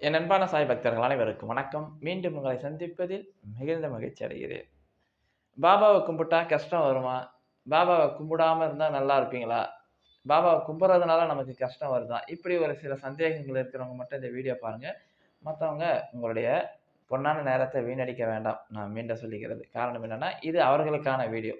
என் அன்பான சாய் பக்தர்கள் அனைவருக்கும் வணக்கம். மீண்டும் உங்களை சந்திப்பதில் மிகுந்த மகிழ்ச்சி அடைகிறேன். பாபாவை கும்பிட்டா கஷ்டம் வருமா? பாபாவை கும்பிடாமல் இருந்தால் நல்லா இருப்பீங்களா? பாபாவை கும்பிட்றதுனால நமக்கு கஷ்டம் வருதா? இப்படி ஒரு சில சந்தேகங்கள் இருக்கிறவங்க மட்டும் இந்த வீடியோ பாருங்கள் மற்றவங்க உங்களுடைய பொன்னான நேரத்தை வீணடிக்க வேண்டாம். நான் மீண்டும் சொல்லிக்கிறது. காரணம் என்னென்னா இது அவர்களுக்கான வீடியோ.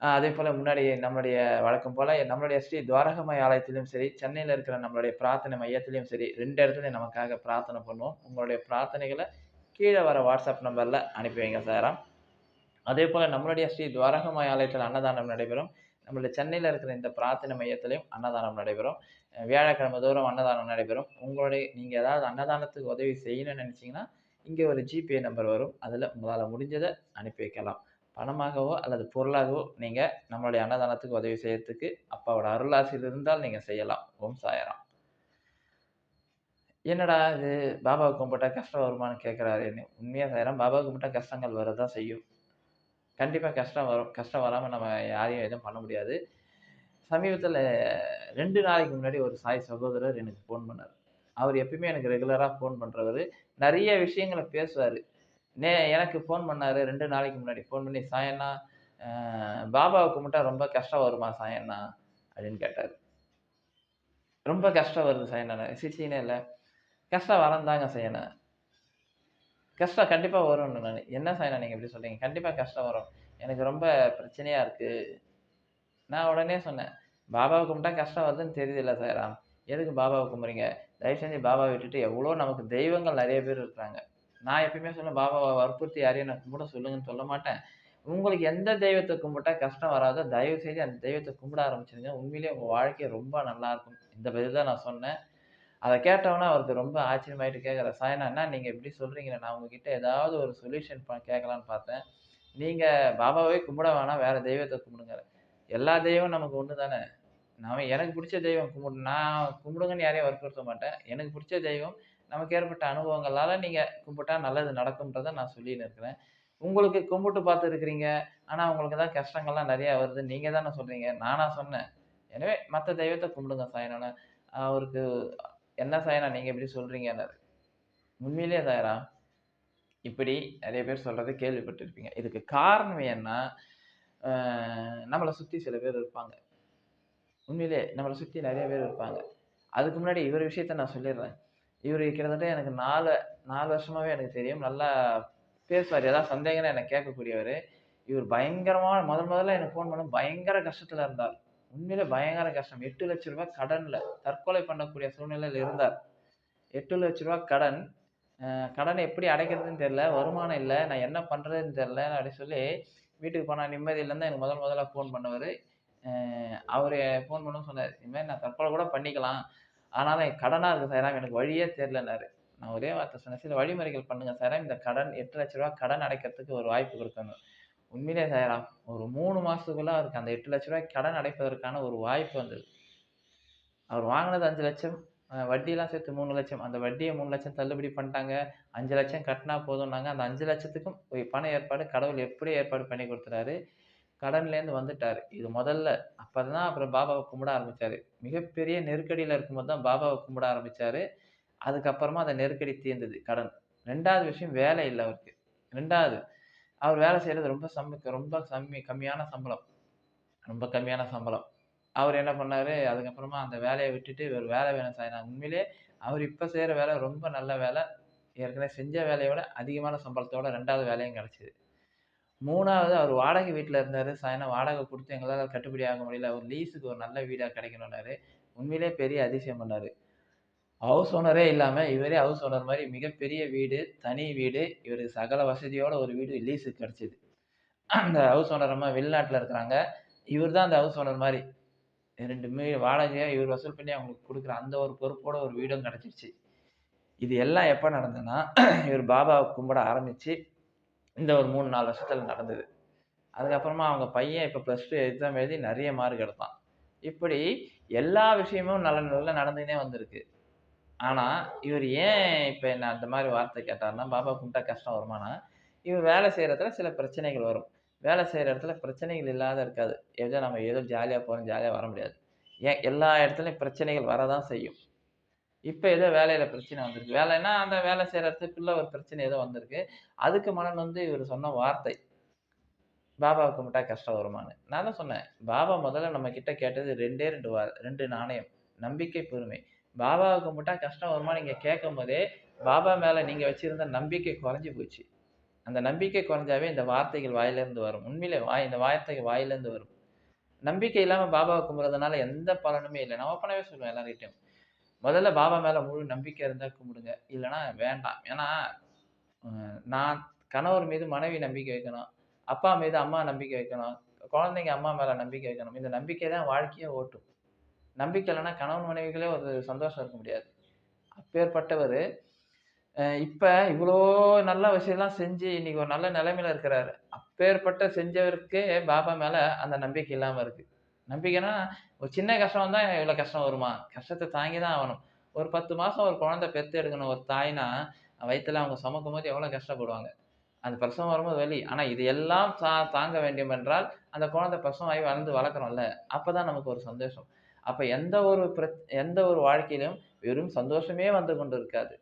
அதே போல் முன்னாடி நம்மளுடைய வழக்கம் போல் நம்மளுடைய ஸ்ரீ துவாரகமய ஆலயத்திலும் சரி சென்னையில் இருக்கிற நம்மளுடைய பிரார்த்தனை மையத்திலையும் சரி ரெண்டு இடத்துலையும் நமக்காக பிரார்த்தனை பண்ணுவோம். உங்களுடைய பிரார்த்தனைகளை கீழே வர வாட்ஸ்அப் நம்பரில் அனுப்பி வைங்க சாராம் அதே போல் நம்மளுடைய ஸ்ரீ துவாரகமய ஆலயத்தில் அன்னதானம் நடைபெறும். நம்மளுடைய சென்னையில் இருக்கிற இந்த பிரார்த்தனை மையத்திலையும் அன்னதானம் நடைபெறும். வியாழக்கிழமை தோறும் அன்னதானம் நடைபெறும். உங்களுடைய நீங்கள் ஏதாவது அன்னதானத்துக்கு உதவி செய்யணும்னு நினச்சிங்கன்னா இங்கே ஒரு ஜிபே நம்பர் வரும். அதில் உங்களால் முடிஞ்சதை அனுப்பி வைக்கலாம். பணமாகவோ அல்லது பொருளாகவோ நீங்கள் நம்மளுடைய அன்னதானத்துக்கு உதவி செய்யறதுக்கு அப்பாவோட அருளாசியில் இருந்தால் நீங்கள் செய்யலாம். ஓம் சாயராம். என்னடா இது? பாபாவை கும்பிட்டா கஷ்டம் வருமான்னு கேட்குறாரு என்ன உண்மையாக சாயராம்? பாபாவை கும்பிட்டா கஷ்டங்கள் வரதான் செய்யும். கண்டிப்பாக கஷ்டம் வரும். கஷ்டம் வராமல் நம்ம யாரையும் எதுவும் பண்ண முடியாது. சமீபத்தில் ரெண்டு நாளைக்கு முன்னாடி ஒரு சாய் சகோதரர் எனக்கு ஃபோன் பண்ணார். அவர் எப்பயுமே எனக்கு ரெகுலராக ஃபோன் பண்ணுறவர் நிறைய விஷயங்களை பேசுவார். நே எனக்கு ஃபோன் பண்ணார் ரெண்டு நாளைக்கு முன்னாடி. ஃபோன் பண்ணி சாயண்ணா பாபாவுக்கு பாபாவை கும்பிட்டா ரொம்ப கஷ்டம் வருமா சாயண்ணா? அப்படின்னு கேட்டார். ரொம்ப கஷ்டம் வருது சாயண்ணா. சிச்சினே இல்லை. கஷ்டம் வரந்தாங்க சாயண்ணா. கஷ்டம் கண்டிப்பாக வரும்னு நான் என்ன சாயண்ணா நீங்கள் இப்படி சொல்கிறீங்க கண்டிப்பாக கஷ்டம் வரும். எனக்கு ரொம்ப பிரச்சனையாக இருக்குது நான் உடனே சொன்னேன் பாபாவை கும்பிட்டா கஷ்டம் வருதுன்னு தெரியுதுல்ல சாய்ராம் எதுக்கு பாபாவை கும்பிட்றீங்க தயவு செஞ்சு பாபாவை விட்டுட்டு எவ்வளோ நமக்கு தெய்வங்கள் நிறைய பேர் இருக்கிறாங்க. நான் எப்பயுமே சொல்லுவேன் பாபாவை வற்புறுத்தி யாரையும் நான் கும்பிட சொல்லுங்கன்னு சொல்ல மாட்டேன். உங்களுக்கு எந்த தெய்வத்தை கும்பிட்டா கஷ்டம் வராதோ தயவு செய்து அந்த தெய்வத்தை கும்பிட ஆரம்பிச்சிருங்க. உண்மையிலேயே உங்கள் வாழ்க்கை ரொம்ப நல்லா இருக்கும். இந்த பதில் தான் நான் சொன்னேன். அதை கேட்டவொன்னே அவருக்கு ரொம்ப ஆச்சரியமாயிட்டு கேட்குற சாயனா என்ன நீங்கள் எப்படி சொல்கிறீங்க நான் உங்ககிட்ட ஏதாவது ஒரு சொல்யூஷன் கேட்கலான்னு பார்த்தேன். நீங்கள் பாபாவே கும்பிட வேணாம் வேறு தெய்வத்தை கும்பிடுங்க. எல்லா தெய்வம் நமக்கு ஒன்று தானே. நான் எனக்கு பிடிச்ச தெய்வம் கும்பிடு நான் கும்பிடுங்கன்னு யாரையும் வற்புறுத்த மாட்டேன். எனக்கு பிடிச்ச தெய்வம் நமக்கு ஏற்பட்ட அனுபவங்களால் நீங்கள் கும்பிட்டா நல்லது நடக்கும்ன்றதை நான் சொல்லின்னு இருக்கிறேன். உங்களுக்கு கும்பிட்டு பார்த்துருக்குறீங்க. ஆனால் உங்களுக்கு தான் கஷ்டங்கள்லாம் நிறையா வருது. நீங்கள் தானே சொல்கிறீங்க நானா சொன்னேன். எனவே மற்ற தெய்வத்தை கும்பிடுங்க சாயனான. அவருக்கு என்ன சாயனா நீங்கள் எப்படி சொல்கிறீங்கன்னாரு உண்மையிலே சாயரா? இப்படி நிறைய பேர் சொல்கிறத கேள்விப்பட்டிருப்பீங்க. இதுக்கு காரணம் என்ன? நம்மளை சுற்றி சில பேர் இருப்பாங்க. உண்மையிலே நம்மளை சுற்றி நிறைய பேர் இருப்பாங்க. அதுக்கு முன்னாடி இவர் விஷயத்த நான் சொல்லிடுறேன். இவர் கிட்டத்தட்ட எனக்கு நாலு நாலு வருஷமாகவே எனக்கு தெரியும். நல்லா பேசுவார். ஏதாவது சந்தேகம்னா எனக்கு கேட்கக்கூடியவர். இவர் பயங்கரமான முதல் முதல்ல எனக்கு ஃபோன் பண்ண பயங்கர கஷ்டத்தில் இருந்தார். உண்மையிலே பயங்கர கஷ்டம். எட்டு லட்ச ரூபாய் கடனில் தற்கொலை பண்ணக்கூடிய சூழ்நிலையில் இருந்தார். எட்டு லட்ச ரூபாய் கடன். கடனை எப்படி அடைக்கிறதுன்னு தெரில வருமானம் இல்லை. நான் என்ன பண்ணுறதுன்னு தெரில அப்படி சொல்லி வீட்டுக்கு போனால் நிம்மதி இல்லைன்னு எனக்கு முதல் முதல்ல ஃபோன் பண்ணவர். அவர் ஃபோன் பண்ணும் சொன்னார். இனிமேல் நான் தற்கொலை கூட பண்ணிக்கலாம். ஆனாலும் என் கடனாக இருக்குது சார் எனக்கு வழியே தெரிலனாரு நான் ஒரே வார்த்தை சொன்னேன் சில வழிமுறைகள் பண்ணுங்கள் சார் இந்த கடன் எட்டு லட்ச ரூபா கடன் அடைக்கிறதுக்கு ஒரு வாய்ப்பு கொடுக்கணும். உண்மையிலே சாயரா ஒரு மூணு மாதத்துக்குள்ளே அவருக்கு அந்த எட்டு லட்ச ரூபாய் கடன் அடைப்பதற்கான ஒரு வாய்ப்பு வந்தது. அவர் வாங்கினது அஞ்சு லட்சம் வட்டியெல்லாம் சேர்த்து மூணு லட்சம். அந்த வட்டியை மூணு லட்சம் தள்ளுபடி பண்ணிட்டாங்க. அஞ்சு லட்சம் கட்டினா போதும்னாங்க. அந்த அஞ்சு லட்சத்துக்கும் பண ஏற்பாடு கடவுள் எப்படி ஏற்பாடு பண்ணி கொடுத்துறாரு கடன்லேருந்து வந்துட்டார். இது முதல்ல. அப்போ தான் அப்புறம் பாபாவை கும்பிட ஆரம்பித்தார் மிகப்பெரிய நெருக்கடியில் இருக்கும்போது தான் பாபாவை கும்பிட ஆரம்பித்தார் அதுக்கப்புறமா அந்த நெருக்கடி தீர்ந்தது கடன். ரெண்டாவது விஷயம் வேலை இல்லை அவருக்கு. ரெண்டாவது அவர் வேலை செய்கிறது ரொம்ப சம்மி ரொம்ப சம்மி கம்மியான சம்பளம். ரொம்ப கம்மியான சம்பளம். அவர் என்ன பண்ணார்? அதுக்கப்புறமா அந்த வேலையை விட்டுட்டு இவர் வேலை வேணும் சார். நான் உண்மையிலே அவர் இப்போ செய்கிற வேலை ரொம்ப நல்ல வேலை. ஏற்கனவே செஞ்ச வேலையை விட அதிகமான சம்பளத்தோட ரெண்டாவது வேலையும் கிடச்சிது. மூணாவது அவர் வாடகை வீட்டில் இருந்தார். சாயந்தரம் வாடகை கொடுத்து எங்களால் கட்டுப்படி ஆக முடியல. அவர் லீஸுக்கு ஒரு நல்ல வீடாக கிடைக்கணுன்னாரு உண்மையிலே பெரிய அதிசயம் பண்ணார். ஹவுஸ் ஓனரே இல்லாமல் இவரே ஹவுஸ் ஓனர் மாதிரி மிகப்பெரிய வீடு தனி வீடு. இவர் சகல வசதியோட ஒரு வீடு லீஸுக்கு கிடச்சிது. அந்த ஹவுஸ் ஓனர் அம்மா வெளிநாட்டில் இருக்கிறாங்க. இவர் தான் அந்த ஹவுஸ் ஓனர் மாதிரி. ரெண்டு மீ வாடகையை இவர் வசூல் பண்ணி அவங்களுக்கு கொடுக்குற அந்த ஒரு பொறுப்போட ஒரு வீடும் கிடச்சிருச்சு. இது எல்லாம் எப்போ நடந்ததுன்னா இவர் பாபாவை கும்பிட ஆரம்பித்து இந்த ஒரு மூணு நாலு வருஷத்தில் நடந்தது. அதுக்கப்புறமா அவங்க பையன் இப்போ ப்ளஸ் டூ எக்ஸாம் எழுதி நிறைய மார்க் எடுத்தான். இப்படி எல்லா விஷயமும் நல்ல நல்ல நடந்துனே வந்திருக்கு. ஆனால் இவர் ஏன் இப்போ என்ன அந்த மாதிரி வார்த்தை கேட்டார்னா பாபா கும்பிட்டா கஷ்டம் வருமானா? இவர் வேலை செய்கிற இடத்துல சில பிரச்சனைகள் வரும். வேலை செய்கிற இடத்துல பிரச்சனைகள் இல்லாத இருக்காது. ஏதோ நம்ம ஏதோ ஜாலியாக போகிறோம் ஜாலியாக வர முடியாது. ஏன் எல்லா இடத்துலையும் பிரச்சனைகள் வரதான் செய்யும். இப்போ ஏதோ வேலையில பிரச்சனை வந்திருக்கு. வேலைன்னா, அந்த வேலை செய்கிற இடத்துக்குள்ள ஒரு பிரச்சனை ஏதோ வந்திருக்கு. அதுக்கு மனன் வந்து இவர் சொன்ன வார்த்தை. பாபாவுக்கு கும்பிட்டா கஷ்டம் வருமான்னு. நான் தான் சொன்னேன். பாபா முதல்ல நம்ம கிட்ட கேட்டது 2டே 2 வா ரெண்டு நாணயம். நம்பிக்கை, பொறுமை. பாபாவுக்கு கும்பிட்டா கஷ்டம் வருமான்னு நீங்க கேட்கும்போதே, பாபா மேல நீங்க வச்சிருந்த நம்பிக்கை குறைஞ்சி போச்சு. அந்த நம்பிக்கை குறைஞ்சாவே இந்த வார்த்தைகள் வாயிலிருந்து வரும். உண்மையிலே வாய் இந்த வார்த்தைகள் வாயிலிருந்து வரும். நம்பிக்கை இல்லாமல் பாபாவை கும்பிட்றதுனால எந்த பலனுமே இல்லை நான் ஒப்பனவே சொல்லுவேன் எல்லார்கிட்டயும். முதல்ல பாபா மேல முழு நம்பிக்கை இருந்தா கும்பிடுங்க. இல்லைன்னா வேண்டாம். ஏன்னா, நான் கணவர் மீது மனைவி நம்பிக்கை வைக்கணும். அப்பா மீது அம்மா நம்பிக்கை வைக்கணும். குழந்தைங்க அம்மா மேல நம்பிக்கை வைக்கணும். இந்த நம்பிக்கை தான் வாழ்க்கையே ஓட்டும். நம்பிக்கை இல்லைன்னா கணவன் மனைவிகளே ஒரு சந்தோஷம் இருக்க முடியாது. அப்பேற்பட்டவர் இப்போ இப்ப நல்ல விஷயம்லாம் செஞ்சு இன்னைக்கு ஒரு நல்ல நிலைமையில இருக்கிறாரு. அப்பேற்பட்ட செஞ்சவருக்கே பாபா மேல அந்த நம்பிக்கை இல்லாம இருக்கு. நம்பிக்கைன்னா, ஒரு சின்ன கஷ்டம் தான் இவ்வளோ கஷ்டம் வருமா? கஷ்டத்தை தாங்கி தான் ஆகணும் ஒரு பத்து மாதம் ஒரு குழந்தை பெற்று எடுக்கணும் ஒரு தாய்னா, வயிற்றில் அவங்க சுமக்கும்போது எவ்வளோ கஷ்டப்படுவாங்க. அந்த பிரசவம் வரும்போது வலி. ஆனால் இது எல்லாம் தா தாங்க வேண்டும் என்றால், அந்த குழந்தை பிரசவம் ஆகி வளர்ந்து வளர்க்குறோம்ல, அப்போ தான் நமக்கு ஒரு சந்தோஷம். அப்போ எந்த ஒரு பிர எந்த ஒரு வாழ்க்கையிலும் வெறும் சந்தோஷமே வந்து கொண்டு இருக்காது.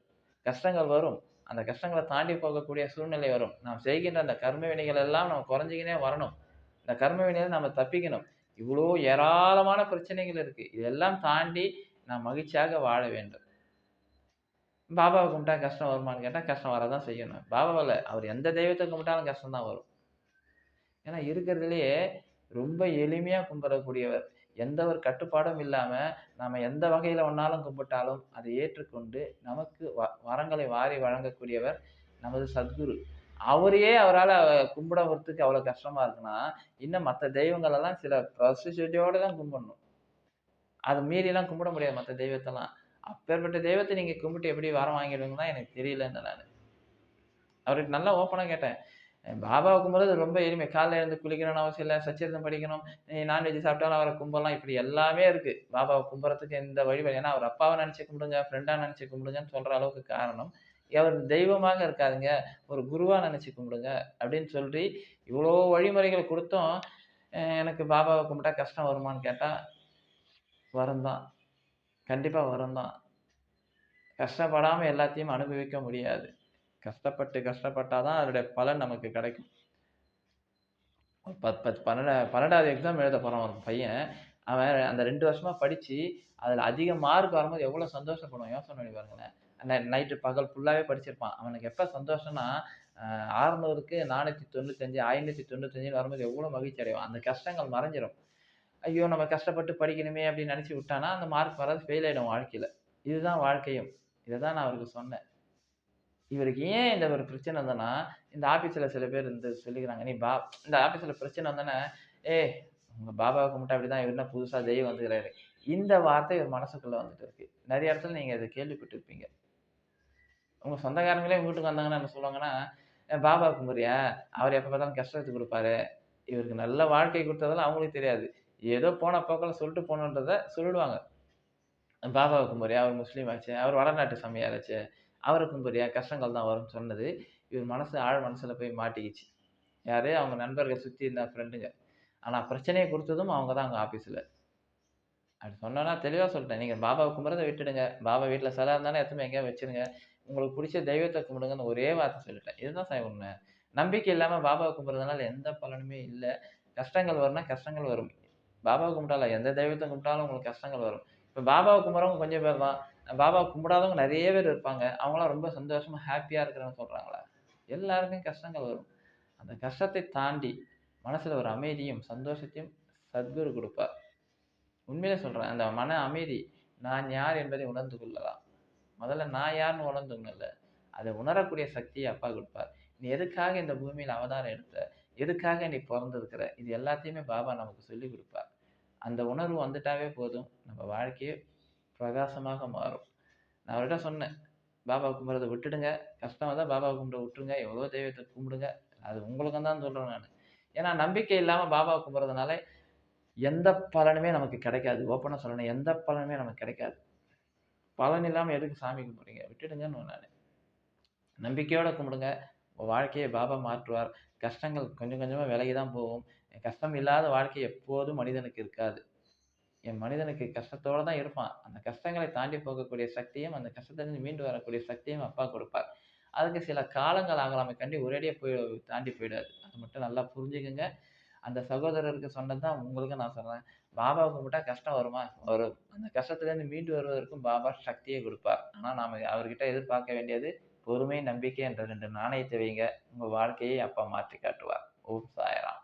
கஷ்டங்கள் வரும். அந்த கஷ்டங்களை தாண்டி போகக்கூடிய சூழ்நிலை வரும். நாம் செய்கின்ற அந்த கர்ம வினைகள் எல்லாம் நம்ம குறைஞ்சிக்கினே வரணும். இந்த கர்ம வினையில நம்ம தப்பிக்கணும். இவ்வளோ ஏராளமான பிரச்சனைகள் இருக்குது இதெல்லாம் தாண்டி நாம் மகிழ்ச்சியாக வாழ வேண்டும். பாபாவை கும்பிட்டா கஷ்டம் வருமான்னு கேட்டால் கஷ்டம் வரதான் செய்யணும். பாபாவில் அவர் எந்த தெய்வத்தை கும்பிட்டாலும் கஷ்டம் தான் வரும். ஏன்னா இருக்கிறதுலையே ரொம்ப எளிமையாக கும்பிடக்கூடியவர். எந்த ஒரு கட்டுப்பாடும் இல்லாமல் நாம் எந்த வகையில் ஒன்றாலும் கும்பிட்டாலும், அதை ஏற்றுக்கொண்டு நமக்கு வ வரங்களை வாரி வழங்கக்கூடியவர் நமது சத்குரு. அவரையே அவரால் கும்பிட வரத்துக்கு அவ்வளோ கஷ்டமா இருக்குன்னா, இன்னும் மற்ற தெய்வங்கள் எல்லாம் சில ப்ரொசீஜரோட தான் கும்பிடணும். அதை மீறிலாம் கும்பிட முடியாது மற்ற தெய்வத்தெல்லாம். அப்பேற்பட்ட தெய்வத்தை நீங்கள் கும்பிட்டு எப்படி வரம் வாங்கிடுவீங்கன்னு எனக்கு தெரியலன்னு நான் அவருக்கு நல்லா ஓப்பனாக கேட்டேன். பாபாவை கும்பிட்றது ரொம்ப எளிமை. காலையில் எழுந்து குளிக்கணும்னு அவசியம் இல்லை சச்சரித்தம் படிக்கணும். நீ நான்வெஜ் சாப்பிட்டாலும் அவரை கும்பிடலாம். இப்படி எல்லாமே இருக்குது பாபாவை கும்பிட்றதுக்கு எந்த வழி ஏன்னா அவர் அப்பாவை நினச்சி கும்பிடுங்க, ஃப்ரெண்டாக நினச்சி கும்பிடுங்கன்னு சொல்கிற அளவுக்கு காரணம், அவர் தெய்வமாக இருக்காதுங்க. ஒரு குருவாக நினச்சி கும்பிடுங்க அப்படின்னு சொல்லி, இவ்வளோ வழிமுறைகளை கொடுத்தோம் எனக்கு பாபாவை கும்பிட்டா கஷ்டம் வருமான்னு கேட்டால் வரும் தான். கண்டிப்பாக வரும் தான். கஷ்டப்படாமல் எல்லாத்தையும் அனுபவிக்க முடியாது. கஷ்டப்பட்டு கஷ்டப்பட்டால் தான் அதோடைய பலன் நமக்கு கிடைக்கும். ஒரு பத் பத் பன்னெண்டா 12வது எக்ஸாம் எழுத போகிறான் ஒரு பையன். அவன் அந்த ரெண்டு வருஷமாக படித்து அதில் அதிக மார்க் வரும்போது எவ்வளோ சந்தோஷப்படுவான். யோசனை பண்ணி பாருங்களேன். நை நைட்டு பகல் ஃபுல்லாகவே படிச்சிருப்பான். அவனுக்கு எப்போ சந்தோஷம்னா, ஆறுநூறுக்கு நானூற்றி தொண்ணூத்தஞ்சு ஐநூற்றி தொண்ணூத்தஞ்சுன்னு வரும்போது எவ்வளோ மகிழ்ச்சி அடைவான். அந்த கஷ்டங்கள் மறைஞ்சிடும் ஐயோ! நம்ம கஷ்டப்பட்டு படிக்கணுமே அப்படின்னு நினச்சி விட்டான்னா, அந்த மார்க் வராது ஃபெயில் ஆயிடும் வாழ்க்கையில் இதுதான் வாழ்க்கையும். இதை தான் நான் அவருக்கு சொன்னேன். இவருக்கு ஏன் இந்த ஒரு பிரச்சனை வந்தனா இந்த ஆஃபீஸில் சில பேர் வந்து சொல்லிக்கிறாங்க. நீ பா இந்த ஆஃபீஸில் பிரச்சனை வந்தோனே, ஏ உங்கள் பாபாவுக்கு கும்பிட்டா இப்படிதான், இவர் என்ன புதுசாக தெய்வம் வந்துக்கிறாரு இந்த வார்த்தை இவர் மனசுக்குள்ளே வந்துட்டு இருக்கு. நிறைய இடத்துல நீங்கள் இதை கேள்விப்பட்டிருப்பீங்க. உங்க சொந்தக்காரங்களே வீட்டுக்கு வந்தாங்கன்னா என்ன சொல்லுவாங்கன்னா, பாபா குமரியா அவர் எப்ப பார்த்தாலும் கஷ்டத்த கொடுப்பாரு இவருக்கு நல்ல வாழ்க்கை கொடுத்ததெல்லாம் அவங்களுக்கு தெரியாது. ஏதோ போன போக்குல சொல்லிட்டு போணுன்றத சொல்லிடுவாங்க. பாபா கும்பிடுறியா? அவர் முஸ்லீம் ஆச்சு அவர் வடநாட்டு சாமியாராச்சே. அவருக்கும் புரியா கஷ்டங்கள் தான் வரும்னு சொன்னது, இவர் மனசு ஆழ் மனசில் போய் மாட்டிக்கிச்சு. யாரு? அவங்க நண்பர்கள் சுற்றி இருந்த ஃப்ரெண்டுங்க. ஆனால் பிரச்சனையை கொடுத்ததும் அவங்க தான் அவங்க ஆஃபீஸில் அப்படி சொன்னோன்னா தெளிவாக சொல்லிட்டேன். நீங்கள் பாபாவை கும்பிடுறத விட்டுடுங்க. பாபா வீட்டில் சிலை இருந்தாலும் எத்தனை போய் எங்கேயாவது வச்சுருங்க. உங்களுக்கு பிடிச்ச தெய்வத்தை கும்பிடுங்கன்னு ஒரே வார்த்தை சொல்லிட்டேன். இதுதான் சார் உண்மை. நம்பிக்கை இல்லாமல் பாபாவை கும்பிட்றதுனால எந்த பலனுமே இல்லை கஷ்டங்கள் வரும்னா கஷ்டங்கள் வரும். பாபாவை கும்பிட்டால எந்த தெய்வத்தை கும்பிட்டாலும் உங்களுக்கு கஷ்டங்கள் வரும். இப்போ பாபாவை கும்பிட்றவங்க கொஞ்சம் பேர் தான். பாபாவை கும்பிடாதவங்க நிறைய பேர் இருப்பாங்க. அவங்களாம் ரொம்ப சந்தோஷமாக ஹாப்பியாக இருக்கிறேன்னு சொல்கிறாங்களா எல்லாருக்கும் கஷ்டங்கள் வரும். அந்த கஷ்டத்தை தாண்டி மனசில் ஒரு அமைதியும், சந்தோஷத்தையும் சத்குரு கொடுப்பார் உண்மையிலே சொல்கிறேன் அந்த மன அமைதி, நான் யார் என்பதை உணர்ந்து கொள்ளலாம். முதல்ல நான் யாருன்னு உணர்ந்துங்கல்ல அதை உணரக்கூடிய சக்தியை அப்பா கொடுப்பார் நீ எதுக்காக இந்த பூமியில் அவதாரம் எடுத்த? எதுக்காக நீ பிறந்திருக்கிற இது எல்லாத்தையுமே பாபா நமக்கு சொல்லிக் கொடுப்பார் அந்த உணர்வு வந்துட்டாவே போதும், நம்ம வாழ்க்கையே பிரகாசமாக மாறும். நான் அவர்கிட்ட சொன்னேன். பாபா கும்பிட்றதை விட்டுடுங்க. கஷ்டமாக தான் பாபா கும்பிட விட்டுருங்க. எவ்வளோ தெய்வத்தை கும்பிடுங்க. அது உங்களுக்கும் தான் சொல்கிறேன் நான் ஏன்னா நம்பிக்கை இல்லாமல் பாபா கும்பிட்றதுனால எந்த பலனுமே நமக்கு கிடைக்காது. ஓப்பனாக சொல்லணும். எந்த பலனுமே நமக்கு கிடைக்காது. பலன் இல்லாமல் எதுக்கு சாமி கும்பிடுங்க விட்டுடுங்கன்னு நான் நம்பிக்கையோடு கும்பிடுங்க. வாழ்க்கையை பாபா மாற்றுவார். கஷ்டங்கள் கொஞ்சம் கொஞ்சமாக விலகி தான் போகும். கஷ்டம் இல்லாத வாழ்க்கை எப்போதும் மனிதனுக்கு இருக்காது. என் மனிதனுக்கு கஷ்டத்தோட தான் இருப்பான் அந்த கஷ்டங்களை தாண்டி போகக்கூடிய சக்தியும் அந்த கஷ்டத்திலிருந்து மீண்டு வரக்கூடிய சக்தியும் அப்பா கொடுப்பார் அதுக்கு சில காலங்கள் ஆகலாமே கண்டி ஒரேடியாக போய் தாண்டி போயிடாது அது மட்டும் நல்லா புரிஞ்சுக்கங்க அந்த சகோதரருக்கு சொன்னது தான் உங்களுக்கும் நான் சொல்கிறேன் பாபாவை கும்பிட்டா கஷ்டம் வருமா? வரும். அந்த கஷ்டத்துலேருந்து மீண்டு வருவதற்கும் பாபா சக்தியை கொடுப்பார். ஆனால் நாம் அவர்கிட்ட எதிர்பார்க்க வேண்டியது பொறுமை நம்பிக்கை என்ற ரெண்டு நாணயத்தை வைங்க. உங்கள் வாழ்க்கையை அப்பா மாற்றி காட்டுவார் ஓம் சாயராம்.